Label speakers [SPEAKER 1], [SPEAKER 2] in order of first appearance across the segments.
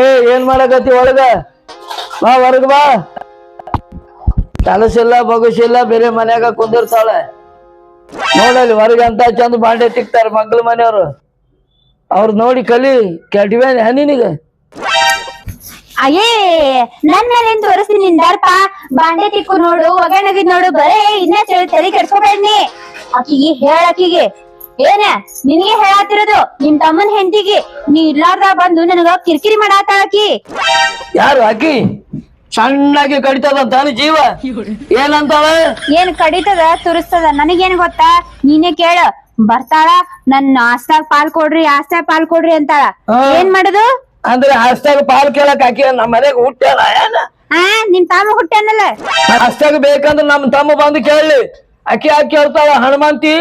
[SPEAKER 1] ಏ, ಏನ್ ಮಾಡಕತ್ತಿ ಒಳಗ? ಬಾ, ಹೊರಗ ಬಾ. ಕಲಸಿಲ್ಲ ಬಗುಸಿಲ್ಲ, ಬೇರೆ ಮನ್ಯಾಗ ಕುಂದಿರ್ತಾಳೆ. ನೋಡಲ್ಲಿ, ಹೊರಗ ಅಂತ ಚಂದ ಬಾಂಡೆ ತಿಕ್ತಾರ ಮಗ್ಳ ಮನೆಯವರು. ಅವ್ರ ನೋಡಿ ಕಲಿ ಕೆಟ್ವೆ ನಿನಗ?
[SPEAKER 2] ಅಯ್ಯೇ, ನನ್ ಮೇಲೆ ಏನ್ ತೋರಿಸ್ತೀನಿ ನಿಂದಾರ್ಪ ಬಾಂಡೆ ತಿಕ್ಕು ನೋಡು ಒಗಣಗಿದ್ ನೋಡು, ಬರೇ, ಇನ್ನ ತಲೆ ಆಕಿಗೆ ಹೇಳ, ಆಕಿಗೆ ಏನ ನಿನಗೆ ಹೇಳತ್ತಿರೋದು ನಿನ್ ತಮ್ಮನ್ ಹೆಂಡತಿಗೆ ನೀ ಇರ್ಲಾರ್ದ ಬಂದು ನನಗ ಕಿರಿಕಿರಿ ಮಾಡಾತಾಕಿ ಆಕಿ?
[SPEAKER 1] ಯಾರು ಅಕ್ಕಿ ಸಣ್ಣಾಗಿ ಕಡಿತದ ತಾನು ಜೀವ. ಏನಂತಾಳ
[SPEAKER 2] ಏನ್ ಕಡಿತದ ತುರಿಸ್ತದ ನನಗೇನ್ ಗೊತ್ತಾ? ನೀನೇ ಕೇಳ ಬರ್ತಾಳ? ನನ್ನ ಆಸ್ತಾಗ ಪಾಲ್ ಕೊಡ್ರಿ ಆಸ್ತಾಗ ಪಾಲ್ ಕೊಡ್ರಿ ಅಂತಾಳ. ಏನ್ ಮಾಡುದು?
[SPEAKER 1] ಅಂದ್ರೆ ಆಸ್ತಾಗ ಪಾಲ್ ಕೇಳಕ್ ಆಕಿ ನಮ್ಮ ಮನೆಗೆ ಹುಟ್ಟ್ಯಾಳ ಏನ?
[SPEAKER 2] ಆ ನಿಮ್ ತಮ್ಮ ಹುಟ್ಟೇನಲ್ಲ
[SPEAKER 1] ಹಸ್ತಾಗ ಬೇಕಂದ್ರೆ ನಮ್ ತಮ್ಮ ಬಂದು ಕೇಳಲಿ. ಅಕ್ಕಿ ಯಾಕೆ ಕೇಳ್ತಾಳ ಹನುಮಂತಿ!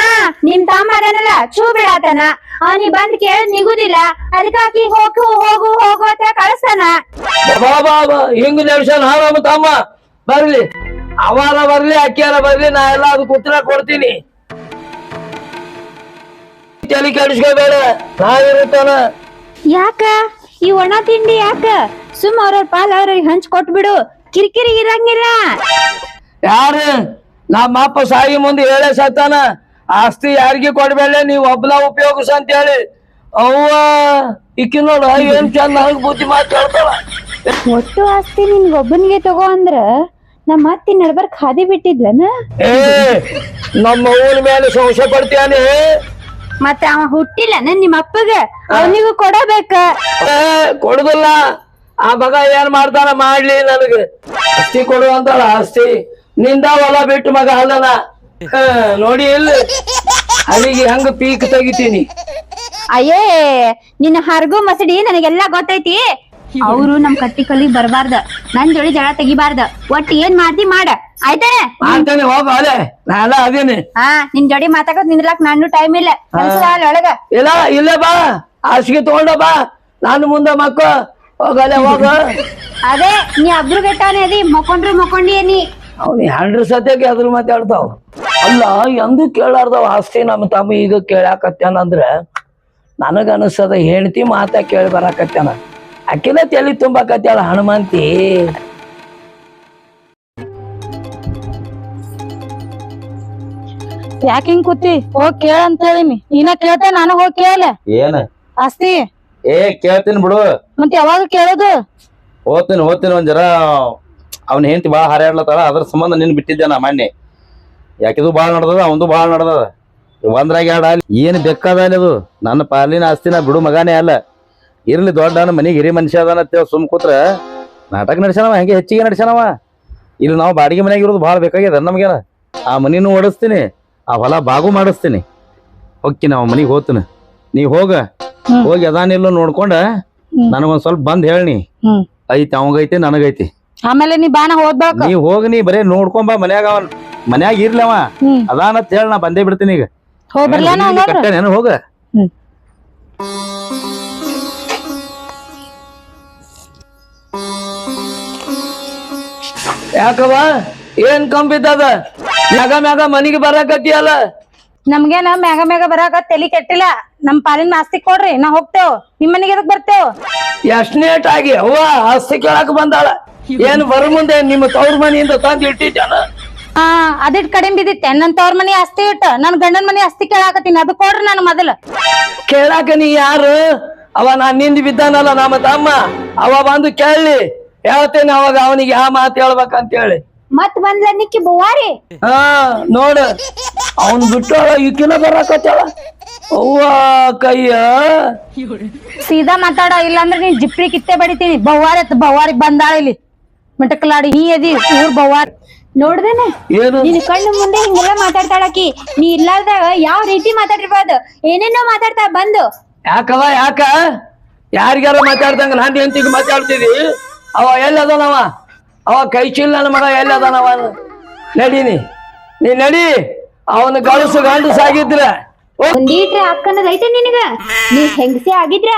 [SPEAKER 2] ಆ ನಿಮ್ ತಮ್ಮ ಅದನಲ್ಲ ಚೂ ಬಿಡಾತನ ಅವನಿ ಬಂದ್ ಕೇಳ ನಿಗುದಿಲ್ಲ. ಅದಕ್ಕಾಕಿ ಹೋಗು ಹೋಗು ಹೋಗು ಅಂತ ಕಳಿಸ್ತಾನ.
[SPEAKER 1] ಬಾ ಬಾ ಬಾ. ಹಿಂಗ್ ನಡೆಸನ್ ಹಾರಮ್ಮ ತಮ್ಮ. ಬರ್ಲಿ. ಅವಾರ ಬರ್ಲಿ ಅಕ್ಕಿಯಾರ ಬರ್ಲಿ ನಾ ಎಲ್ಲ ಅದಕ್ಕೆ ಉತ್ತರ ಕೊಡ್ತೀನಿ. ತಲೆ ಕೆಡಿಸ್ಕೋಬೇಡ. ನಾ ಇರುತ್ತಾನ
[SPEAKER 2] ಯಾಕ? ಈ ಒಣ ತಿಂಡಿ ಯಾಕ? ಸುಮ್ ಅವ್ರವ್ರ ಪಾಲ್ ಅವ್ರಿಗೆ ಹಂಚ್ ಕೊಟ್ಬಿಡು. ಕಿರಿಕಿರಿ ಇರಂಗಿಲ್ಲ.
[SPEAKER 1] ಯಾರು? ನಮ್ಮ ಅಪ್ಪ ಸಾಯಿ ಮುಂದೆ ಹೇಳೇ ಸತ್ತಾನ ಆಸ್ತಿ ಯಾರಿಗೆ ಕೊಡ್ಬೇಡ ನೀವ್ ಒಬ್ಲ ಉಪಯೋಗಿಸ ಅಂತ ಹೇಳಿ ಅವ್ವ ಇಕ್ಕಿ ನೋಡು ಏನ್ ಚಂದ ನನಗ್ ಬುದ್ಧಿ ಮಾತು ಹೇಳ್ತಾಳ
[SPEAKER 2] ಒಟ್ಟು ಆಸ್ತಿ ನಿನ್ಗ ಒಬ್ಬನಿಗೆ ತಗೋ ಅಂದ್ರ ನಮ್ಮ ಅತ್ತಿ ನಡ್ಬರ್ ಖಾದಿ ಬಿಟ್ಟಿದ್ಲನ?
[SPEAKER 1] ಏ ನಮ್ಮ ಊರ ಮೇಲೆ ಸಂಶಯ ಪಡ್ತೀಯಾನೆ
[SPEAKER 2] ಮತ್ತೆ ಅವ ಹುಟ್ಟಿಲ್ಲನೇ ನಿಮ್ಮ ಅಪ್ಪಗ? ಅವನಿಗೂ ಕೊಡಬೇಕ?
[SPEAKER 1] ಏ ಕೊಡುದಿಲ್ಲ. ಆ ಮಗ ಏನ್ ಮಾಡ್ತಾನ ಮಾಡ್ಲಿ ನನಗೆ. ಆಸ್ತಿ ಕೊಡು ಅಂತಾಳ ಆಸ್ತಿ. ನಿಂದ ಹೊಲ ಬಿಟ್ಟು ಮಗ ಅಲ್ಲನ? ಹಾ, ನೋಡಿ ಇಲ್ಲ ಅಲ್ಲಿಗೆ ಹಂಗ ಪೀಕ್ ತೆಗಿತೀನಿ.
[SPEAKER 2] ಅಯ್ಯೇ ನಿನ್ನ ಹರ್ಗು ಮಸಡಿ ನನಗೆಲ್ಲಾ ಗೊತ್ತೈತಿ. ಅವರು ನಮ್ ಕಟ್ಟಿ ಕಲಿ ಬರಬಾರ್ದ. ನನ್ ಜೋಡಿ ಜಳ ತೆಗಿಬಾರ್ದ. ಒಟ್ಟು ಏನ್ ಮಾಡ್ತಿ ಮಾಡ. ಆಯ್ತಾನೆ?
[SPEAKER 1] ಮಾಡ್ತಾನೆ ಹೋಗ ಅಲೆ ನಾ ಎಲ್ಲ ಅದೀನಿ.
[SPEAKER 2] ಹಾ ನಿನ್ ಜೋಡಿ ಮಾತಾಡೋದ್ ನಿಂದ್ರಕ್ ನಾನು ಟೈಮ್ ಇಲ್ಲ. ಕೆಲ್ಸ ಒಳಗ.
[SPEAKER 1] ಇಲ್ಲ ಇಲ್ಲೇ ಬಾ. ಹಾಸಿಗೆ ತಗೊಂಡ ಬಾ. ನಾನು ಮುಂದೆ ಮಕ್ಕ. ಹೋಗಲೆ ಹೋಗ.
[SPEAKER 2] ಅದೇ ನೀ ಅಬ್ರು ಗೆಟ್ಟಾನೆ ಅದಿ. ಮಕ್ಕೊಂಡ್ರು ಮಕ್ಕೊಂಡಿ ನೀ.
[SPEAKER 1] ಅವ್ನು ಹೆಂಡ್ರ ಸತ್ಯಕ್ಕೆ ಅದ್ರ ಮಾತಾಡ್ತಾವ. ಅಲ್ಲ ಎಂದು ಕೇಳಾರ್ದವ ಆಸ್ತಿ ನಮ್ಮ ತಮ್ಮ ಈಗ ಕೇಳಾಕತ್ಯಾನಂದ್ರ ನನಗ ಅನಿಸದ ಹೆಂಡತಿ ಮಾತ ಕೇಳಿ ಬರಾಕತ್ಯಾನ. ಅಕ್ಕಿನ ತಲೆ ತುಂಬಾಕತ್ಯಾಳ ಹನುಮಂತಿ.
[SPEAKER 3] ಯಾಕಿಂಗ್ ಕೂತಿ? ಹೋಗ್ ಕೇಳ ಅಂತ ಹೇಳಿನಿ. ನೀನ ಕೇಳ್ತ ನಾನು ಹೋಗ್ ಕೇಳ
[SPEAKER 4] ಏನ?
[SPEAKER 3] ಆಸ್ತಿ?
[SPEAKER 4] ಏ ಕೇಳ್ತೀನಿ ಬಿಡು.
[SPEAKER 3] ಮತ್ತೆ ಯಾವಾಗ ಕೇಳೋದು?
[SPEAKER 4] ಓದ್ತೀನಿ ಓದ್ತೀನಿ ಒಂದ್ ಜರ ಅವ್ನ ಹೆಂಡತಿ ಭಾಳ ಹಾರಾಡ್ಲತ್ತಾಳ ಅದ್ರ ಸಂಬಂಧ ನಿನ್ ಬಿಟ್ಟಿದ್ದೆ ನಾ ಮೊನ್ನೆ. ಯಾಕಿದು ಭಾಳ ನಡ್ದದ ಅವಂದು ಭಾಳ ನಡ್ದದ. ಒಂದ್ರಾಗ ಎರಡು ಅಲ್ಲಿ ಏನು ಬೇಕಾದ ಅಲ್ಲಿ ಅದು? ನನ್ನ ಪಾಲಿನ ಆಸ್ತಿನ ಬಿಡು ಮಗಾನೇ ಅಲ್ಲ. ಇರ್ಲಿ ದೊಡ್ಡ ಮನೆಗೆ ಹಿರಿ ಮನುಷ್ಯ ಅದಾನ ಅಂತೇಳಿ ಸುಮ್ ಕೂತ್ರ. ನಾಟಕ ನಡ್ಸ್ಯಾನವ ಹಂಗೆ ಹೆಚ್ಚಿಗೆ ನಡ್ಸ್ಯಾನವ. ಇಲ್ಲಿ ನಾವು ಬಾಡಿಗೆ ಮನ್ಯಾಗ ಇರೋದು ಭಾಳ ಬೇಕಾಗ್ಯದ ನಮ್ಗೇನ. ಆ ಮನಿನೂ ಓಡಿಸ್ತೀನಿ ಆ ಹೊಲ ಬಾಗು ಮಾಡಿಸ್ತೀನಿ. ಹೊಕ್ಕಿ ನಾವು ಮನೆಗೆ ಹೋಗ್ತೀನಿ. ನೀ ಹೋಗ. ಹೋಗಿ ಅದಾನಿಲ್ಲ ನೋಡ್ಕೊಂಡ. ನನಗೊಂದ್ ಸ್ವಲ್ಪ ಬಂದ್ ಹೇಳಿ. ಐತಿ ಅವಂಗೈತಿ ನನಗೈತಿ.
[SPEAKER 3] ಆಮೇಲೆ ನೀ ಬಾನ ಹೋದ್ಬಾಕ.
[SPEAKER 4] ನೀ ಹೋಗಿ ನೀ ಬರೇ ನೋಡ್ಕೊಂಬ ಮನ್ಯಾಗ ಅವನ್. ಮನ್ಯಾಗ ಇರ್ಲವ
[SPEAKER 3] ಅವ.
[SPEAKER 4] ಅದಾನತ್ ಹೇಳ ನಾ ಬಂದೇ ಬಿಡ್ತೀನಿ ಈಗ.
[SPEAKER 3] ಹೋಗ್
[SPEAKER 4] ಕಟ್ಟೇನೇನು.
[SPEAKER 1] ಯಾಕವ ಏನ್ ಕಂಬಿದ್ದದ? ಮ್ಯಾಗ ಮ್ಯಾಗ ಮನಿಗೆ ಬರಾಕತ್ತಿಯಲ್ಲ?
[SPEAKER 3] ನಮ್ಗೇನ ಮ್ಯಾಗ ಮ್ಯಾಗ ಬರಾಕ ತಲಿ ಕೆಟ್ಟಿಲ್ಲ. ನಮ್ ಪಾಲಿನ ಆಸ್ತಿ ಕೊಡ್ರಿ ನಾ ಹೋಗ್ತೇವ್. ನಿಮ್ ಮನಿಗೆ ಎದಕ್ ಬರ್ತೇವ್?
[SPEAKER 1] ಎಷ್ಟನೇಟ್ ಆಗಿ ಅವ್ವ ಆಸ್ತಿ ಕೇಳಕ್ ಬಂದಾಳ. ಏನ್ ಬರ ಮುಂದೆ ನಿಮ್ಮ ತವ್ರ ಮನೆಯಿಂದ ತಂದು ಇಟ್ಟಿದ್ದಾನ
[SPEAKER 3] ಹಾ ಅದಿಟ್ ಕಡಿಮೆ ಬಿದ್ದಿತ್ತೆ. ನನ್ ತವ್ರ ಮನೆ ಅಸ್ತಿ ಇಟ್ಟ ನನ್ ಗಂಡನ ಮನೆ ಅಸ್ತಿ ಕೇಳಾಕತ್ತೀನಿ. ಅದು ಕೊಡ್ರಿ ನಾನು ಮೊದಲ.
[SPEAKER 1] ಕೇಳಾಕ ನೀ ಯಾರು? ಅವ ನಾನ್ನಿಂದ ಬಿದ್ದಾನಲ್ಲ ನಮ್ಮ ತಮ್ಮ. ಅವ ಬಂದು ಕೇಳಿ. ಹೇಳ್ತೇನೆ ಅವಾಗ ಅವನಿಗೆ ಯಾವ ಮಾತು ಹೇಳ್ಬೇಕಂತ ಹೇಳಿ
[SPEAKER 2] ಮತ್ ಬಂದ್ಲ ನಿಕ್ಕಿ ಬುವಾರಿ
[SPEAKER 1] ಹಾ ನೋಡ. ಅವನ್ ಬಿಟ್ಟು ಈಕಿನ ಬರಾಕತ್ತಾಳ. ಅವ್ವ ಕೈಯ.
[SPEAKER 3] ಸೀದಾ ಮಾತಾಡ ಇಲ್ಲಾಂದ್ರೆ ನೀನ್ ಜಿಪ್ರಿ ಕಿತ್ತೆ ಬಡಿತೀನಿ. ಬವ್ವಾರಿ ಬವ್ವಾರಿ ಬಂದಾಳ ಇಲ್ಲಿ. ಮಿಟಕಲಾಡಿ ನೀ ಅದಿ ಊರ್ ಬವಾರ್
[SPEAKER 2] ನೋಡ್ದೇನೆ?
[SPEAKER 1] ಏನು?
[SPEAKER 2] ನಿನ್ ಕಣ್ಣು ಮುಂದೆ ಹಿಂಗೆಲ್ಲ ಮಾತಾಡ್ತಾಳಕಿ. ನೀ ಇರ್ಲಾರ್ದಾಗ ಯಾವ ರೀತಿ ಮಾತಾಡಿರ್ಬೋದು ಏನೇನೋ ಮಾತಾಡ್ತಾ ಬಂದು.
[SPEAKER 1] ಯಾಕವ ಯಾಕ? ಯಾರಿಗಾರ ಮಾತಾಡ್ದಂಗ ನಾನು ಅಂತ ಮಾತಾಡ್ತೀವಿ ಅವ ಎಲ್ಲದನವ? ಅವ ಕೈ ಚೀಲ ನನ್ನ ಮಗ ಎಲ್ಲದನವ? ನಡೀನಿ. ನೀ ನಡಿ. ಅವನ ಗಳಸು ಗಂಡಸ ಆಗಿದ್ರ
[SPEAKER 2] ಒಂದೀಟ್ರೆ ಅಕ್ಕನದೈತೆ ನಿನಗ? ನೀ ಹೆಂಗಸೆ ಆಗಿದ್ರ?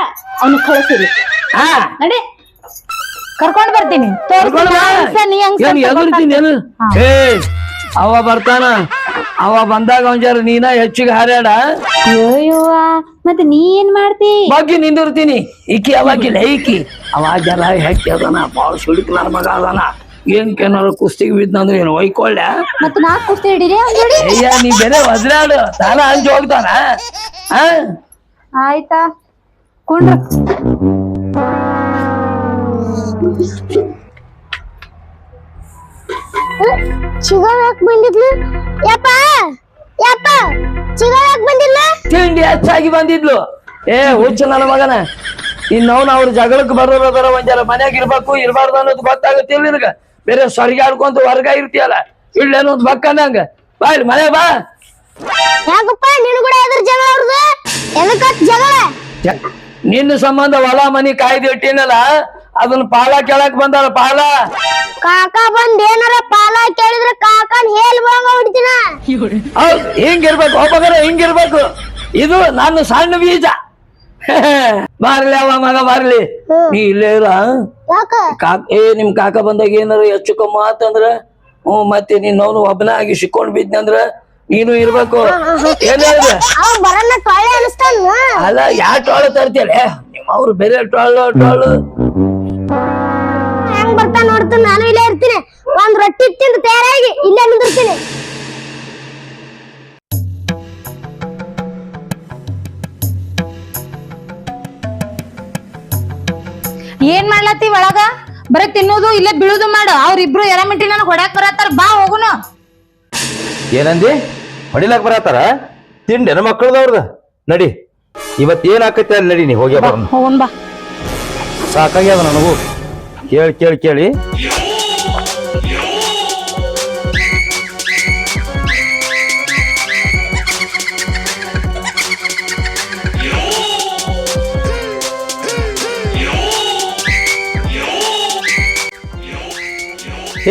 [SPEAKER 2] ಅವನು ಕಳಿಸಿರಿ.
[SPEAKER 1] ಹಾ.
[SPEAKER 2] ನಡೆ.
[SPEAKER 3] ಕರ್ಕೊಂಡ್ ಬರ್ತೀನಿ. ತೋರ್ಸ್ತೀನಿ.
[SPEAKER 1] ಕರ್ಕೊಂಡ್ ಬಾ.
[SPEAKER 3] ನೀ ಹಂಗ್
[SPEAKER 1] ಏನ್
[SPEAKER 3] ಸ್ವಲ್ಪ
[SPEAKER 1] ಎದುರ್ತೀನಿ ಏನು ಏ ಅವ ಬರ್ತಾನ. ಅವ ಬಂದಾಗ ಒಂಜಾರ ಜರ ನೀನ ಹೆಚ್ಚಿಗೆ ಹಾರ್ಯಾಡ.
[SPEAKER 2] ಅಯ್ಯವ್ವ ಮತ್ ನೀ ಏನ್ ಮಾಡ್ತಿ?
[SPEAKER 1] ಬಗ್ಗೆ ನಿಂದಿರ್ತೀನಿ. ಈಕಿ ಅವಾಗಿಲ್ಲ ಈಕಿ. ಅವ ಜರ ಹೆಚ್ಚಿ ಅದಾನ ಬಾಳ ಸುಡಿಕ್ ನನ್ನ ಮಗ ಅದಾನ. ಏನ್ ಕೇನಾರ ಕುಸ್ತಿಗೆ ಬಿದ್ದಂದ್ರೆ ಏನು ಒಯ್ಕೊಳ್ಳ
[SPEAKER 2] ಮತ್ ನಾ ಕುಸ್ತಿ ಹಿಡೀರಿ ಅವ್ನ್ ಜೋಡಿ?
[SPEAKER 1] ಅಯ್ಯ ನೀ ಬೇರೆ ವಜ್ರಾಡು ತಾನ ಹಂಚಿ ಹೋಗ್ತಾನ. ಆ?
[SPEAKER 2] ಆಯ್ತಾ? ಕುಂಡ್ರ.
[SPEAKER 5] ಯಾಕೆ ಬಂದಿದ್ಲು? ಯಪ್ಪ! ಯಪ್ಪ! ಚಿಗರ್ ಯಾಕೆ ಬಂದಿಲ್ಲ
[SPEAKER 1] ತಿಂಡಿ ಹೆಚ್ಚಾಗಿ ಬಂದಿದ್ಲು. ಏ ಹುಚ್ಚು ನನ್ನ ಮಗನ. ಇನ್ನವನ್ ಅವ್ರ ಜಗಳಕ್ಕೆ ಬರೋರು ಅದರ ಒಂದ್ ಜರ ಮನ್ಯಾಗ ಇರ್ಬೇಕು ಇರ್ಬಾರ್ದು ಅನ್ನೋದು ಗೊತ್ತಾಗತ್ತಿಲ್ಲ ನಿನಗ. ಬೇರೆ ಸೊರಿಗಾಡ್ಕೊಂತ ಹೊರಗ ಇರ್ತೀಯಲ್ಲ. ಒಂದು ಬಕ್ಕನಂಗ ಬಾ ಇಲ್ಲಿ ಮನೆ ಬಾ.
[SPEAKER 5] ಯಾಕಪ್ಪ? ನಿನ್ ಕೂಡ ಎದ್ರ ಜಗಳ ಅವ್ರದ್ದು ಎದಕ್ಕ ಜಗಳ?
[SPEAKER 1] ನಿನ್ನ ಸಂಬಂಧ ಹೊಲ ಮನಿ ಕಾಯ್ದು ಇಟ್ಟಿನಲ್ಲ. ಅದನ್ನ ಪಾಲ ಕೇಳಕ್ ಬಂದಾಳ ಪಾಲ.
[SPEAKER 5] ಕಾಕ ಬಂದ್ ಏನಾರ ಪಾಲ ಕೇಳಿದ್ರೆ ಕಾಕನ್ ಹೇಲ್ ಬಂಗ ಹೊಡಿತೀನ?
[SPEAKER 1] ಹೌದ್ ಹಿಂಗಿರ್ಬೇಕು ಒಬ್ಬಗರ ಹಿಂಗಿರ್ಬೇಕು. ಇದು ನನ್ನ ಸಣ್ಣ ಬೀಜ. ಬಾರ್ಲಿ ಅವ ಮಗ ಬಾರ್ಲಿ. ನೀ ಇಲ್ಲೇ
[SPEAKER 5] ಇಲ್ಲ
[SPEAKER 1] ಕಾಕ ಏ ನಿಮ್ ಕಾಕ ಬಂದಾಗ ಏನಾರ ಹೆಚ್ಚು ಕಮ್ಮ ಆತಂದ್ರ ಹ್ಮ್ ಮತ್ತೆ ನೀನು ಒಬ್ಬನ ಆಗಿ ಸಿಕ್ಕೊಂಡ್ ಬಿದ್ನಂದ್ರ ನೀನು ಇರ್ಬೇಕು. ಅಲ್ಲ ಯಾವ ಟೋಳ ತರ್ತೀಯಲ್ಲ? ನಿಮ್ಮ ಅವ್ರು ಬೇರೆ ಟೋಳು ಟೋಳು
[SPEAKER 5] ನೋಡ್ತಾನ ನಾನು ಇಲ್ಲೇ ಇರ್ತೀನಿ. ಒಂದ್ ರೊಟ್ಟಿ ತಿಂದು ತಯಾರಾಗಿ ಇಲ್ಲೇ ನಿಂದಿರ್ತೀನಿ.
[SPEAKER 3] ಏನ್ ಮಾಡ್ಲತ್ತಿ ಒಳಗ? ಬರೀ ತಿನ್ನೋದು ಇಲ್ಲೇ ಬೀಳುದು ಮಾಡು. ಅವ್ರಿಬ್ರು ಎರಮಿಟ್ಟಿ ನನಗೆ ಹೊಡ್ಯಾಕ್ ಬರತ್ತಾರ ಬಾ ಹೋಗುನು.
[SPEAKER 4] ಏನಂದಿ? ಹೊಡಿಲಾಕ್ ಬರತ್ತಾರ? ತಿಂಡಿ ಮಕ್ಕಳದವ್ರದ ನಡಿ. ಇವತ್ತೇನ್ ಏನ್ ಆಕೈತೆ ಅಲ್ಲಿ ನಡಿ ನೀ ಹೋಗ್ಯಾವ ಸಾಕಾಗ್ಯಾವ
[SPEAKER 3] ಹೋಗುನ್ ಬಾ.
[SPEAKER 4] ಸಾಕಾಗ್ಯದ ನನಗೂ. ಕೇಳಿ ಕೇಳಿ ಕೇಳಿ.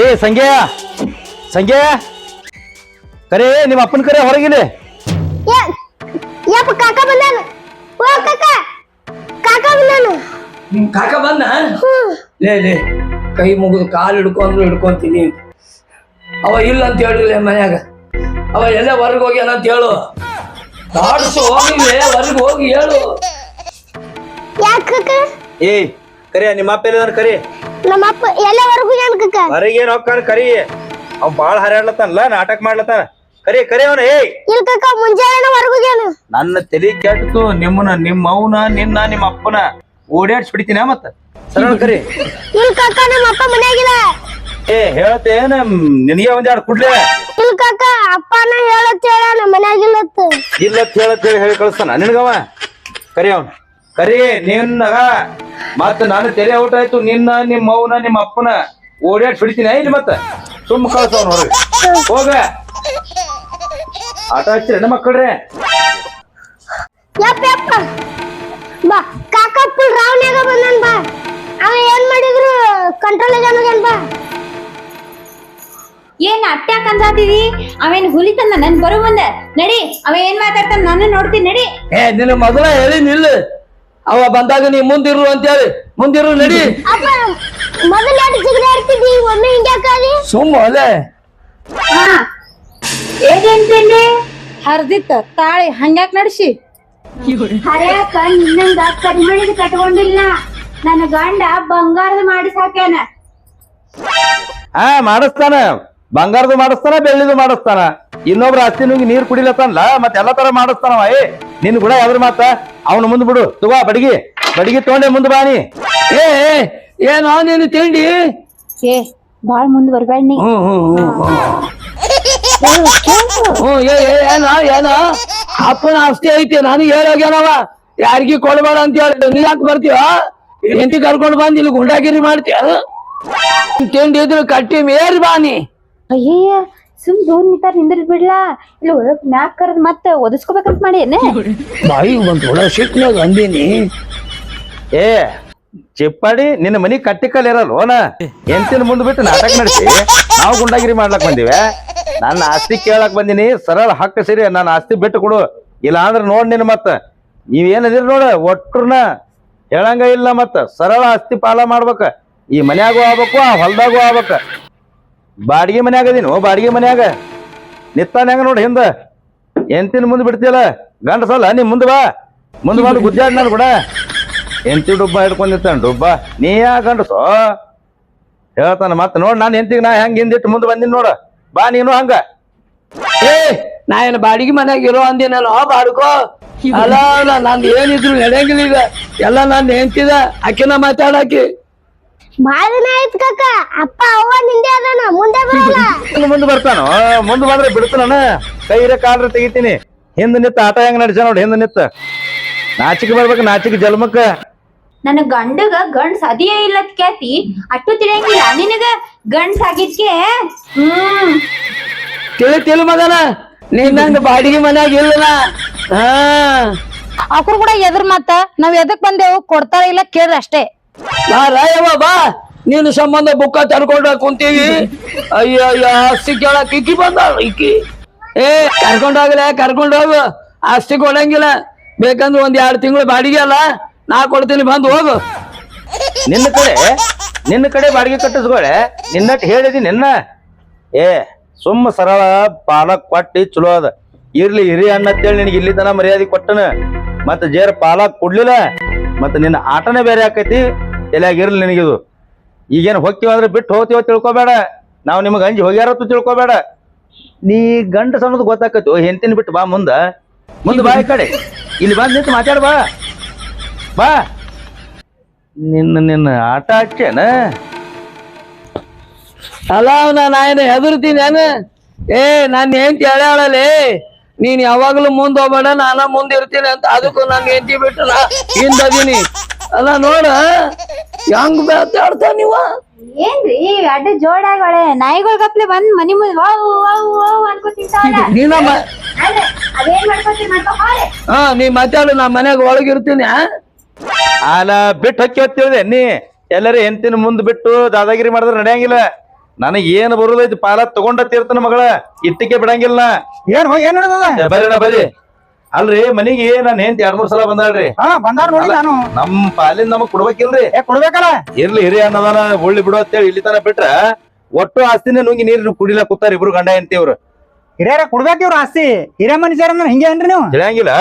[SPEAKER 4] ಏ ಸಂಗ್ಯಾ ಸಂಗ್ಯಾ ಕರೆ, ನಿಮ್ಮ ಅಪ್ಪನ ಕರೆ ಹೊರಗಿಲೆ
[SPEAKER 5] ಯಪ್ಪ, ಕಾಕ ಬಂದಾನ. ಓ, ಕಾಕ ಕಾಕ
[SPEAKER 1] ನಿಮ್ ಕಾಕ ಬಂದ? ಲೇ ಲೇ ಕೈ ಮುಗಿದು ಕಾಲು ಹಿಡ್ಕೊಂಡ್ರು ಹಿಡ್ಕೊಂತೀನಿ ಅವ ಇಲ್ಲ ಅಂತ ಹೇಳಿಲ್ಲ ಮನ್ಯಾಗ. ಅವ ಎಲ್ಲ ಹೊರಗೆ ಹೋಗ್ಯಾನ ಅಂತ ಹೇಳು. ದಾಡ್ಸು ಹೋಗಿಲ್ಲ ಹೊರಗೆ ಹೋಗಿ ಹೇಳು.
[SPEAKER 5] ಕಾಕ?
[SPEAKER 4] ಏ ಕರೆ ನಿಮ್ಮ ಅಪ್ಪ ಎಲ್ಲ ಕರಿ?
[SPEAKER 5] ನಮ್ಮ ಅಪ್ಪ ಎಲ್ಲ ಏನ್ ಕಾಕ?
[SPEAKER 4] ಹೊರಗೇನ್ ಹೋಗ್ಕಾನ ಕರಿ? ಅವ್ ಬಾಳ ಹರಡ್ಲತ್ತಾನಲ್ಲ ನಾಟಕ ಮಾಡ್ಲತ್ತಾನ. ಕರಿ ಕರಿ ಅವನ ಏಯ್.
[SPEAKER 5] ಇಲ್ ಕಾಕ ಮುಂಜಾನೆ ಹೊರಗೋಗ್ಯಾನ
[SPEAKER 4] ನನ್ನ ತಲೆ ಕೆಟ್ಟು ನಿಮ್ಮನ ನಿಮ್ಮ ಅವನ ನಿನ್ನ ನಿಮ್ಮ ಅಪ್ಪನ. ಓಡಾಡ್ಸಿ ಬಿಡ್ತೀನ ಮತ್ತ? ಸರಳ ಕರಿ.
[SPEAKER 5] ಇಲ್ ಕಾಕ ನಮ್ಮ ಅಪ್ಪ ಮನ್ಯಾಗಿಲ್ಲ.
[SPEAKER 4] ಏ ಹೇಳ್ತೇನ ನಿನಗೆ ಒಂದೆರಡು ಕುಡ್ಲೆ.
[SPEAKER 5] ಇಲ್ ಕಾಕ ಅಪ್ಪನ ಹೇಳತ್ ಹೇಳ ಮನ್ಯಾಗಿಲ್ಲತ್ತ
[SPEAKER 4] ಇಲ್ಲ ಹೇಳತ್ ಹೇಳಿ ಹೇಳಿ ಕಳಿಸ್ತಾನ. ನಿನಗವ? ಕರಿ ಅವನ್. ಕರಿ ನಿನ್ನಗ. ಮತ್ತ ನಾನು ತೆರೆ ಔಟ್ ಆಯ್ತು. ನಿನ್ನ ನಿಮ್ಮ ಅವನ ನಿಮ್ಮ ಅಪ್ಪನ ಓಡಾಡ್ಸಿ ಬಿಡ್ತೀನಿ ಇಲ್ಲಿ ಮತ್ತ? ಸುಮ್ಮ ಕಳ್ಸವನ್ ಹೊರಗೆ. ಹೋಗ. ಆಟ ಹಚ್ಚಿರ ನಮ್ಮ ಮಕ್ಕಳ್ರೆ?
[SPEAKER 5] ಯಪ್ಪ ಯಪ್ಪ. ಬಾ. ಫುಲ್ ಬಂದನ್ ಬಾ. ಅವ ಏನ್ ಮಾಡಿದ್ರು? ಕಂಟ್ರೋಲ್ ಆಗ್ಯಾನ ಬಾ.
[SPEAKER 2] ಏನ್ ಅಟ್ಯಾಕ್ ಅಂದಾತಿದಿ? ಅವೇನ್ ಹುಲಿ ತಂದ? ನನ್ ಬರು ಬಂದ. ನಡಿ ಅವ ಏನ್ ಮಾತಾಡ್ತಾನ ನಾನು ನೋಡ್ತೀನಿ ನಡಿ.
[SPEAKER 1] ಏ ನಿನ್ನ ಮೊದಲ ಹೇಳಿ ನಿಲ್ಲ. ಅವ ಬಂದಾಗ ನೀ ಮುಂದಿರು ಅಂತೇಳಿ. ಮುಂದಿರು ನಡಿ.
[SPEAKER 5] ಅಪ್ಪ ಮೊದಲ ಜಿಗಡೆ ಆಡ್ತಿದ್ದಿ ಒಮ್ಮೆ ಹಿಂಗ್ಯಾಕಾಲಿ
[SPEAKER 1] ಸುಮ್ಮ ಅಲೆ
[SPEAKER 2] ಏನೇಂತೇನೆ
[SPEAKER 3] ಹರ್ದಿತ್ತ ತಾಳಿ ಹಂಗ್ಯಾಕ್ ನಡ್ಸಿ?
[SPEAKER 2] ಹರ್ಯಾಕ ನಿನ್ನಂಗ ಕಟ್ಕೊಂಡಿಲ್ಲ ನನ್ನ ಗಂಡ ಬಂಗಾರದ ಮಾಡಿ ಸಾಕ್ಯಾನ.
[SPEAKER 4] ಹಾ ಮಾಡಿಸ್ತಾನ. ಬಂಗಾರದು ಮಾಡಿಸ್ತಾನ ಬೆಳ್ಳಿದು ಮಾಡಿಸ್ತಾನ. ಇನ್ನೊಬ್ರ ಆಸ್ತಿ ನುಂಗಿ ನೀರ್ ಕುಡಿಲತ್ತಲ್ಲ ಮತ್ತೆ ಎಲ್ಲಾ ತರ ಮಾಡಿಸ್ತಾನ ಏ ನಿನ್ ಕೂಡ ಯಾವ್ದ್ರ ಮಾತ? ಅವನು ಮುಂದ್ ಬಿಡು. ತಗೋ ಬಡಗಿ. ಬಡಗಿ ತಗೊಂಡೆ ಮುಂದ್ ಬಾನಿ
[SPEAKER 1] ಏ ಏ, ಏನೋ ನೀನು ತಿಂಡಿ?
[SPEAKER 2] ಏ ಬಾಳ್ ಮುಂದ್ ಬರ್ಬೇಡ ನೀ.
[SPEAKER 1] ಹ್ಮ್ ಹ್ಮ್ ಹ್ಮ್ ಹ್ಮ್. ಹ್ಮ್ ಏ ಏ, ಏನ ಏನ? ಅಪ್ಪನ ಆಸ್ತಿ ಐತಿ ನನಗೆ ಹೇಳೋಗ್ಯಾನವ ಯಾರಿಗಿ ಕೊಡ್ಬೇಡ ಅಂತ ಹೇಳಿ ನೀ ಯಾಕೆ ಬರ್ತೀವ ಹೆಂಡತಿ ಕರ್ಕೊಂಡು ಬಂದು ಇಲ್ಲಿ ಗುಂಡಾಗಿರಿ ಮಾಡ್ತೀಯ? ತಿಂಡಿ ಇದ್ರು ಕಟ್ಟಿ ಮೇರಿ ಬಾನಿ
[SPEAKER 2] ಅಯ್ಯಯ್ಯ ಸುಮ್ ದೂರ್ ನಿಂತಾರ ನಿಂದ್ರಿ ಬಿಡ್ಲಾ? ಇಲ್ಲ ಒಳಗ್ ಮ್ಯಾಕ್ ಕರದ್ ಮತ್ತೆ ಒದಸ್ಕೋಬೇಕಂತ ಮಾಡಿ
[SPEAKER 1] ಬಾಯಿ ಬಂತು ಒಳ ಸಿಟ್ನಾಗ ಅಂದೀನಿ.
[SPEAKER 4] ಏ ಚಿಪ್ಪಾಡಿ ನಿನ್ನ ಮನಿ ಕಟ್ಟಿಕಲ್ ಇರಲ್ಲ ಓನ ಎಂತಿನ ಮುಂದ್ ಬಿಟ್ಟು ನಾಟಕ ನಡೆಸಿ ನಾವು ಗುಂಡಾಗಿರಿ ಮಾಡ್ಲಕ್ ಬಂದಿವೆ. ನನ್ನ ಆಸ್ತಿ ಕೇಳಕ್ ಬಂದಿನಿ, ಸರಳ ಹಕ್ಕ ಸರಿ, ನನ್ನ ಆಸ್ತಿ ಬಿಟ್ಟು ಕೊಡು. ಇಲ್ಲ ಅಂದ್ರೆ ನೋಡ್ ನಿನ್ ಮತ್ತ. ನೀವ್ ಏನದಿರಿ ನೋಡ ಒಟ್ರನ್ನ ಹೇಳಂಗ ಇಲ್ಲ ಮತ್ತ. ಸರಳ ಆಸ್ತಿ ಪಾಲ ಮಾಡ್ಬೇಕ. ಈ ಮನ್ಯಾಗೂ ಆಗ್ಬೇಕು, ಆ ಹೊಲ್ದಾಗು ಆಗ್ಬೇಕ. ಬಾಡಿಗೆ ಮನ್ಯಾಗ ಓ ಬಾಡಿಗೆ ಮನ್ಯಾಗ. ಹೆಂಗ ನೋಡಿ ಹಿಂದ. ಎಂತಿನ ಮುಂದೆ ಬಿಡ್ತಿಯಲ್ಲ? ಗಂಡಸಲ್ಲ, ನೀ ಮುಂದೆ ಬಾ. ಮುಂದೆ ಬಂದು ಗುದ್ದಾಡ್ ನಾನು ಬಿಡ. ಎಂತಿ ಡುಬ್ಬ ಹಿಡ್ಕೊಂಡಿರ್ತಾನ ಡುಬ್ಬ. ನೀ ಯಾ ಗಂಡಸೋ? ಹೇಳ್ತಾನ ಮತ್ತೆ ನೋಡ್, ನಾನು ಎಂತಿಗೆ ನಾ ಹೆಂಗ್ ಹಿಂದಿಟ್ಟು ಮುಂದೆ ಬಂದಿನಿ ನೋಡ. ಬಾ ನೀನು ಹಂಗ.
[SPEAKER 1] ಏ ನಾ ಏನ್ ಬಾಡಿಗೆ ಮನ್ಯಾಗ ಇರೋ ಅಂದಿನಲ್ಲ ಬಾಡ್ಕೋ. ಅಲ್ಲ ಅಲ್ಲ ನಂದು ಏನಿದ್ರು ನಡೆಯಂಗಿಲ್ಲ ಈಗ. ಎಲ್ಲ ನಂದು ಹೆಂಡ್ತಿದ ಆಕಿನ ಮಾತಾಡಾಕಿ.
[SPEAKER 5] ಬಾಳ ದಿನ ಆಯ್ತು ಕಾಕ ಅಪ್ಪ ಅವ್ವ ನಿಂದೆ ಅದಾನ ಮುಂದೆ ಬರಲ್ಲ.
[SPEAKER 4] ಇನ್ನು ಮುಂದೆ ಬರ್ತಾನೋ? ಮುಂದೆ ಬಂದ್ರೆ ಬಿಡ್ತಾನ ಕೈರೆ ಕಾಲ್ರೆ ತೆಗಿತೀನಿ. ಹಿಂದೆ ನಿತ್ತ ಆಟ ಹೆಂಗ್ ನಡ್ಸ ನೋಡಿ ಹಿಂದೆ ನಿತ್ತ ನಾಚಿಕೆ ಬರ್ಬೇಕು ನಾಚಿಕೆ ಜನ್ಮಕ್ಕ
[SPEAKER 2] ನನ್ನ ಗಂಡಗ ಗಂಡ್ಸ್ ಅದಿಯೇ ಇಲ್ಲ ಕ್ಯಾತಿ ಅಷ್ಟು ತಿಳಿಯಂಗಿಲ್ಲ. ನಿನಗ ಗಂಡ್ಸ್ ಆಗಿದ್ಕೆ ಹ್ಮ್.
[SPEAKER 1] ತಿಳಿ ತಿಳಿ ಮಗನ. ನೀನ್ ನಂಗ ಬಾಡಿಗೆ ಮನ್ಯಾಗ ಇಲ್ಲ ಹಾ.
[SPEAKER 3] ಅವ್ರು ಕೂಡ ಎದ್ರ ಮಾತ ನಾವ್ ಎದಕ್ ಬಂದೇವು? ಕೊಡ್ತಾರ ಇಲ್ಲ ಕೇಳ್ರಿ ಅಷ್ಟೇ.
[SPEAKER 1] ಬಾ ರಾಯವ್ವ ಬಾ. ನೀನು ಸಂಬಂಧ ಬುಕ್ಕ ತರ್ಕೊಂಡ ಕುಂತೀವಿ. ಅಯ್ಯೋ ಅಯ್ಯೋ ಆಸ್ತಿ ಕೇಳಕ್ ಇಕ್ಕಿ ಬಂದ ಇಕ್ಕಿ ಏ ಕರ್ಕೊಂಡೋಗಲ ಕರ್ಕೊಂಡೋಗು ಅಸ್ತಿ ಕೊಡಂಗಿಲ್ಲ. ಬೇಕಂದ್ರೆ ಒಂದ್ ಎರಡು ತಿಂಗಳು ಬಾಡಿಗೆ ಅಲ್ಲ. ನಾ ಕೊಡ್ತೀನಿ, ಬಂದು ಹೋಗು.
[SPEAKER 4] ನಿನ್ನ ಕಡೆ ನಿನ್ನ ಕಡೆ ಬಾಡಿಗೆ ಕಟ್ಟಿಸ್ಕೊಳೆ. ನಿನ್ನಟ್ ಹೇಳಿದಿ ನಿನ್ನ. ಏ, ಸುಮ್ಮ ಸರಳ ಪಾಲಕ್ ಕೊಟ್ಟಿ ಚಲೋ ಅದ. ಇರ್ಲಿ, ಹಿರಿ ಅಣ್ಣತ್ತೇಳಿ ನಿನಗೆ ಇಲ್ಲಿ ತನ ಮರ್ಯಾದೆ ಕೊಟ್ಟನ. ಮತ್ತೆ ಜೇರ್ ಪಾಲಕ್ ಕೊಡ್ಲಿಲ್ಲ. ಮತ್ತೆ ನಿನ್ನ ಆಟನೇ ಬೇರೆ ಆಕೈತಿ. ಎಲ್ಯಾಗ ಇರ್ಲಿ ನಿನಗಿದು ಈಗೇನು ಹೋಗ್ತೀವ ಅಂದ್ರೆ ಬಿಟ್ಟು ಹೋಗ್ತೀವ ತಿಳ್ಕೊಬೇಡ. ನಾವು ನಿಮಗೆ ಅಂಜಿ ಹೋಗ್ಯಾರತ್ತು ತಿಳ್ಕೊಬೇಡ. ನೀ ಗಂಡ ಸಣ್ಣದು ಗೊತ್ತಾಕತ್ತು ಹೆಂತಿನ ಬಿಟ್ಟು ಬಾ ಮುಂದ. ಮುಂದೆ ಬಾ ಕಡೆ. ಇಲ್ಲಿ ಬಂದ್ ನಿಂತು ಮಾತಾಡ ಬಾ. ಬಾ. ನಿನ್ನ ನಿನ್ನ ಆಟ ಹಚ್ಚೇನ
[SPEAKER 1] ಅಲ್ಲ ಅವನ ನಾಯನ ಹೆದರ್ತೀನಿ ನಾನು ಏ ನಾನು ಹೆಂಡತಿ ಹೇಳಲ್ಲಿ ನೀನ್ ಯಾವಾಗ್ಲೂ ಮುಂದ್ ಹೋಗ್ಬೇಡ ನಾನ ಮುಂದ್ ಇರ್ತೀನಿ ಅಂತ. ಅದಕ್ಕೂ ನನ್ ಹೆಂಡತಿ ಬಿಟ್ಟಲ್ಲ ನಾ ಹಿಂದದೀನಿ ಅಲ್ಲ ನೋಡ ಹೆಂಗ್ ಬೇತಾಡ್ತಾ ನೀವ?
[SPEAKER 2] ಏನ್ರಿ ಅಡ್ಡ ಜೋಡಾಗಳೆ. ನಾಯಿಗಳ ಕಪ್ಲೆ ಬಂದ್ ಮನಿ ಮುಂದೆ ವಾವ್ ವಾವ್ ವಾವ್ ಅನ್ಕೋತಿಂತಾವಲ್ಲ
[SPEAKER 1] ನೀನ ಮ-
[SPEAKER 2] ಅದೇ ಅದೇನ್ ಮಾಡ್ಕೊತೀರಿ ಮಾಡ್ಕೊ
[SPEAKER 1] ಹಾ ನೀ ಮಾತಾಡು ನಾ ಮನ್ಯಾಗ ಒಳಗಿರ್ತೀನಿ?
[SPEAKER 4] ಅಲ್ಲ ಬಿಟ್ಟು ಹಕ್ಕಿ ನೀ ಎಲ್ಲರೂ ಎಂತಿನ ಮುಂದ್ ಬಿಟ್ಟು ದಾದಾಗಿರಿ ಮಾಡಿದ್ರೆ ನಡೆಯಂಗಿಲ್ಲ. ನನಗೆ ಏನು ಬರುದೈತಿ ಪಾಲ ತಗೊಂಡ ತೀರ್ತನ ಮಗಳ. ಇಟ್ಟಿಗೆ ಬಿಡಂಗಿಲ್ಲ
[SPEAKER 6] ಏನ್ ಏನ್ ನಡೆದದ?
[SPEAKER 4] ಬರ್ರಿ ಬರ್ರಿ. ಅಲ್ರಿ ಮನಿಗೆ ನಾನ್ ಹೆಂಡತಿ ಎರಡ್ ಮೂರ್ ಸಲ ಬಂದಾಳ್ರಿ.
[SPEAKER 6] ಹಾ ಬಂದಾರ ನೋಡಿ ನಾನು.
[SPEAKER 4] ನಮ್ ಪಾಲಿನ ನಮಗ್ ಕೊಡ್ಬೇಕಿಲ್ರಿ?
[SPEAKER 6] ಏ ಕೊಡ್ಬೇಕಲ್ಲ?
[SPEAKER 4] ಇರ್ಲಿ ಹಿರಿಯ ಅನ್ನದಾನ ಉಳ್ಳಿ ಬಿಡು ಅಂತೇಳಿ ಇಲ್ಲಿ ತನ ಬಿಟ್ರ ಒಟ್ಟು ಆಸ್ತಿನೇ ನುಂಗಿ ನೀರು ಕುಡಿಲ ಕೂತಾರ ಇಬ್ರು ಗಂಡ ಹೆಂಡತಿ ಅವ್ರು
[SPEAKER 6] ಹಿರಿಯರ ಕೊಡ್ಬೇಕು ಇವ್ರ ಆಸ್ತಿ. ಹಿರಿಯ ಮನುಷ್ಯರ ಹಿಂಗೇನ್ರಿ ಹಿಂಗೆ ಏನ್ರಿ ನೀವು?
[SPEAKER 4] ತಿಳಿಯಂಗಿಲ್ಲ.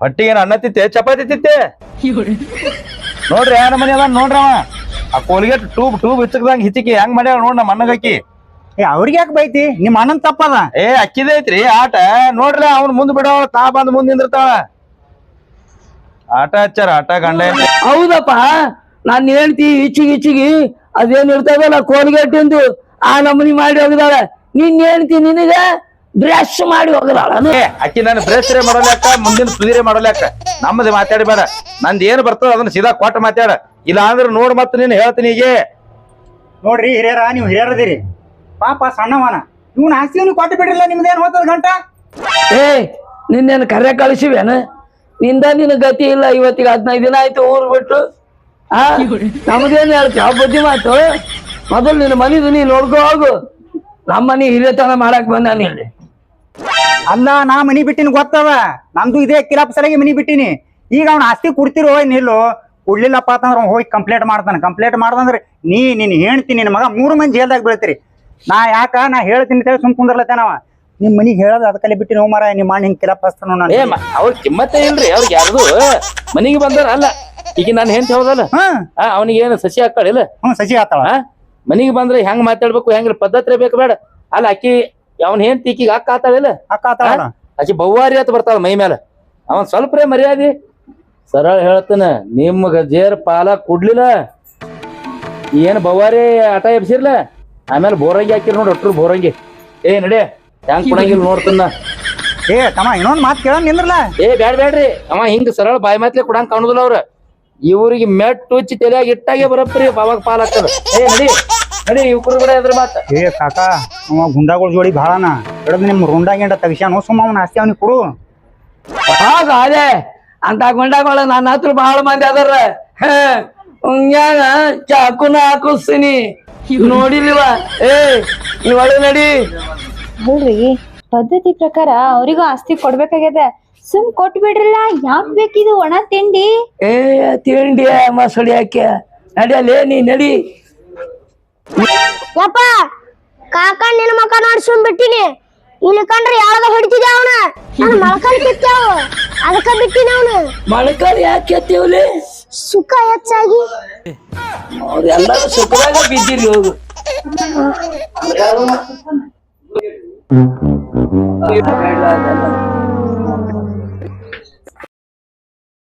[SPEAKER 4] ಹೊಟ್ಟಿಗೆ ಅನ್ನ ತಿತ್ತೆ ಚಪಾತಿ ತಿತ್ತೆ ನೋಡ್ರಿ ಯಾರ ಮನೆ ಅದ ನೋಡ್ರಿ ಅವ. ಆ ಕೋಲ್ಗೇಟ್ ಟೂಬ್ ಟೂಬ್ ಹಿಚ್ಚಕ್ದಂಗ ಹಿಚಿಕಿ ಹೆಂಗ್ ಮಾಡ್ಯಾಳ ನೋಡ್ ನಮ್ಮ ಅಣ್ಣಗಕ್ಕಿ
[SPEAKER 6] ಏ ಅವ್ರಿಗೆ ಯಾಕೆ ಬೈತಿ? ನಿಮ್ಮ ಅಣ್ಣನ್ ತಪ್ಪದ?
[SPEAKER 4] ಏ ಅಕ್ಕಿದೈತ್ರಿ ಆಟ. ನೋಡ್ರಿ ಅವ್ನ ಮುಂದ್ ಬಿಡವ ತಾ ಬಂದ್ ಮುಂದ್ ನಿಂದಿರ್ತಾಳ. ಆಟ ಹಚ್ಚಾರ ಆಟ ಗಂಡ ಹೆಂಡ್ತಿ.
[SPEAKER 1] ಹೌದಪ್ಪ. ನಾನ್ ಹೇಳ್ತಿ ಇಚ್ಚಿಗೆ ಇಚ್ಚಿಗೆ ಅದೇನ್ ಕೋಲ್ಗೇಟ್ ಎಂದು ಆ ನಮೂನಿ ಮಾಡಿ ಹೋಗಿದಾಳೆ. ನಿನ್ ಹೇಳ್ತಿ ನಿನಗ ಬ್ರಷ್ ಮಾಡಿ ಹೋಗದಾಳ.
[SPEAKER 4] ಅಕ್ಕಿ ನಾನು ರೇ ಮಾಡೋಲ್ಯಾಕ ಮುಂದಿನ ಸುದಿರೆ ಮಾಡೋಲ್ಯಾಕ ನಮ್ಮದು ಮಾತಾಡಬೇಡ. ನಂದ್ ಏನ್ ಬರ್ತದ ಅದನ್ನ ಸೀದಾ ಕೊಟ್ಟು ಮಾತಾಡ. ಇಲ್ಲ ಅಂದ್ರೆ ನೋಡ್ ಮತ್ತ ನೀನ್ ಹೇಳ್ತೀನಿ ಈಗ.
[SPEAKER 6] ನೋಡ್ರಿ ಹಿರಿಯರ ನೀವು ಹಿರಿಯರದಿರಿ ಪಾಪ ಸಣ್ಣವನ. ಇವ್ನ ಆಸ್ತಿ ನೀವು ಕೊಟ್ಟು ಬಿಡ್ರಿಲ್ಲ ನಿಮ್ದೇನ್ ಹೋಗ್ತದ ಗಂಟ?
[SPEAKER 1] ಏ ನಿನ್ನೇನು ಕರೆ ಕಳಿಸಿವೇನ? ನಿಂದ ನಿನ್ನ ಗತಿ ಇಲ್ಲ ಇವತ್ತಿಗೆ ಹದಿನೈದು ದಿನ ಆಯ್ತು ಊರು ಬಿಟ್ಟು. ಆ ನಮ್ದೇನ್ ಹೇಳ್ತಿ? ಆ ಬುದ್ಧಿ ಮಾತು? ಮೊದಲು ನಿನ್ನ ಮನಿದು ನೀ ನೋಡ್ಕೋ ಹೋಗು. ನಮ್ಮ ಮನೆ ಹಿರಿಯತನ ಮಾಡಕ್ ಬಂದಾನ ಇಲ್ಲಿ.
[SPEAKER 6] ಅಲ್ಲ ನಾ ಮನಿ ಬಿಟ್ಟಿನ ಗೊತ್ತದ? ನಂದು ಇದೇ ಕಿಲಾಪ್ ಸಲಗಿ ಮನಿ ಬಿಟ್ಟಿನಿ. ಈಗ ಅವ್ನ ಆಸ್ತಿ ಕೊಡ್ತಿರೋ ನಿಲ್ಲು ಕೊಡ್ಲಿಲ್ಲಪ್ಪ ಅಂತಂದ್ರೆ ಅವ್ನು ಹೋಗಿ ಕಂಪ್ಲೇಂಟ್ ಮಾಡ್ತಾನೆ. ಕಂಪ್ಲೇಂಟ್ ಮಾಡ್ದಂದ್ರೆ ನೀ ನಿನ್ ಹೇಳ್ತೀನಿ ನಿನ್ನ ಮಗ ಮೂರು ಮಂದಿ ಜೇಲ್ದಾಗ ಬೀಳ್ತೀರಿ. ನಾ ಯಾಕ ನಾ ಹೇಳ್ತೀನಿ ಅಂತೇಳಿ ಸುಮ್ ಕುಂದ್ರಲತ್ತೇನವ ನಿಮ್ ಮನಿಗೆ ಹೇಳೋದು ಅದಕ್ಕಲ್ಲಿ ಬಿಟ್ಟು ನೋವು ಮರ ನಿಮ್ಮ ಅಣ್ಣ ಹಿಂಗ್ ಕಿಲಾಪ್ ಹಸ್ತಾನ ನಾನು
[SPEAKER 4] ಏ ಮ- ಅವ್ರ ಕಿಮ್ಮತ್ತೇ ಇಲ್ರಿ ಅವ್ರಿಗೆ ಯಾರ್ದು ಮನಿಗೆ ಬಂದಾರ ಅಲ್ಲ. ಈಗ ನಾನು ಹೆಂತ ಹೌದಲ್ಲ?
[SPEAKER 6] ಹ್ಮ್
[SPEAKER 4] ಅವನಿಗೆ ಏನು ಸಸಿ ಹಾಕಳಿಲ್ಲ
[SPEAKER 6] ಹ್ಮ್ ಸಸಿ ಆತಾಳ
[SPEAKER 4] ಮನಿಗೆ ಬಂದ್ರೆ ಹೆಂಗ್ ಮಾತಾಡ್ಬೇಕು ಹೆಂಗ್ ಪದ್ಧತಿ ಬೇಕು ಬೇಡ. ಅಲ್ಲ ಅಕ್ಕಿ ಅವನ್ ಏನ್ ತೀಕಿಗೆ ಅಕ್ಕ ಆತಾಳಿಲ್ಲ
[SPEAKER 6] ಅಕ್ಕ ಆತಾಳ
[SPEAKER 4] ಆಕಿ ಬವ್ವಾರಿ ಅಂತ ಬರ್ತಾಳ ಮೈ ಮೇಲೆ ಅವನ್ ಸ್ವಲ್ಪ ರೇ ಮರ್ಯಾದೆ. ಸರಳ ಹೇಳ್ತಾನ ನಿಮ್ಗ ಜೇರ್ ಪಾಲ ಕುಡ್ಲಿಲ್ಲ. ಏನ್ ಬವ್ವಾರಿ ಆಟ ಎಬ್ಸಿರ್ಲ? ಆಮೇಲೆ ಬೋರಂಗಿ ಹಾಕಿರ್ ನೋಡಿ ಒಟ್ರು ಬೋರಂಗಿ. ಏ ನಡೆ ಹೆಂಗ್ ಕೊಡಂಗಿಲ್ಲ ನೋಡ್ತನ್ನ
[SPEAKER 6] ಏ ತಮ್ಮ ಇನ್ನೊಂದ್ ಮಾತು ಕೇಳ ನಿಂದ್ರಲ್ಲ?
[SPEAKER 4] ಏ ಬ್ಯಾಡ್ ಬ್ಯಾಡ್ರಿ. ಅವ ಹಿಂಗ್ ಸರಳ ಬಾಯಿ ಮಾತ್ಲೆ ಕೊಡಂಗ್ ಕಾಣುದಿಲ್ಲ ಅವ್ರ. ಇವ್ರಿಗೆ ಮೆಟ್ ಉಚ್ಚಿ ತಲೆಯಾಗಿ ಇಟ್ಟಾಗೆ ಬರಪ್ರಿ ಬಾವಾಗ ಪಾಲ್ ಆಗ್ತದ ಏ ನಡಿ. ನಡಿ ಇವ್ರು ಕೂಡ ಅದ್ರ ಮಾತ.
[SPEAKER 6] ಏ ಕಾಕಾ ಅವ ಗುಂಡಾಗಳ ಜೋಡಿ ಭಾಳನ. ಹಿಡಿದು ನಿಮ್ ರುಂಡ ಗಿಂಡ ತೆಗಿಸ್ಯಾನು ಸುಮ್ಮ ಅವ್ನ ಆಸ್ತಿ ಅವ್ನಿಗೆ ಕೊಡು.
[SPEAKER 1] ಅದೇ ಅಂತ ಗುಂಡಾಗಳ ನನ್ನ ಹತ್ರ ಬಹಳ ಮಂದಿ ಅದರ. ಚಾಕುನ ಹಾಕಿಸ್ತೀನಿ ನೋಡಿಲ್ವ ಏ ನೀವ್ ಒಳಗ್ ನಡಿ.
[SPEAKER 2] ನೋಡ್ರಿ ಪದ್ಧತಿ ಪ್ರಕಾರ ಅವರಿಗೂ ಆಸ್ತಿ ಕೊಡ್ಬೇಕಾಗ್ಯದ. ಸುಮ್ ಕೊಟ್ ಬಿಡ್ರಲ್ಲ ಯಾಕ್ ಬೇಕಿದು ಒಣ ತಿಂಡಿ?
[SPEAKER 1] ಏ ತಿಂಡಿ ಮಸಳಿ ಹಾಕ್ಯ. ನಡಿಯಲ್ಲೇ ನೀ ನಡಿ.
[SPEAKER 5] ಯಪ್ಪ ಕಾಕ ನಿನ್ನ ಮಕ ನೋಡ್ಸ್ಕೊಂಡ್ ಬಿಟ್ಟಿನಿ. ಇಲ್ಲಿ ಕಂಡ್ರೆ ಯಾವಾಗ ಹೊಡಿತಿದ್ದೆ ಅವನ? ನಾನು ಮೊಳಕಾಲ್ ಕಿತ್ತಾವು ಅದಕ್ಕ ಬಿಟ್ಟಿನಿ ಅವನು.
[SPEAKER 1] ಮೊಳಕಾಲ್ ಯಾಕೆ ಎತ್ತೀವ್ಲಿ
[SPEAKER 5] ಸುಖ ಹೆಚ್ಚಾಗಿ.
[SPEAKER 1] ಅವ್ರೆಲ್ಲರೂ ಸುಖದಾಗ ಬಿದ್ದಿರಿ ಹೋಗು. ಅದೆಲ್ಲ.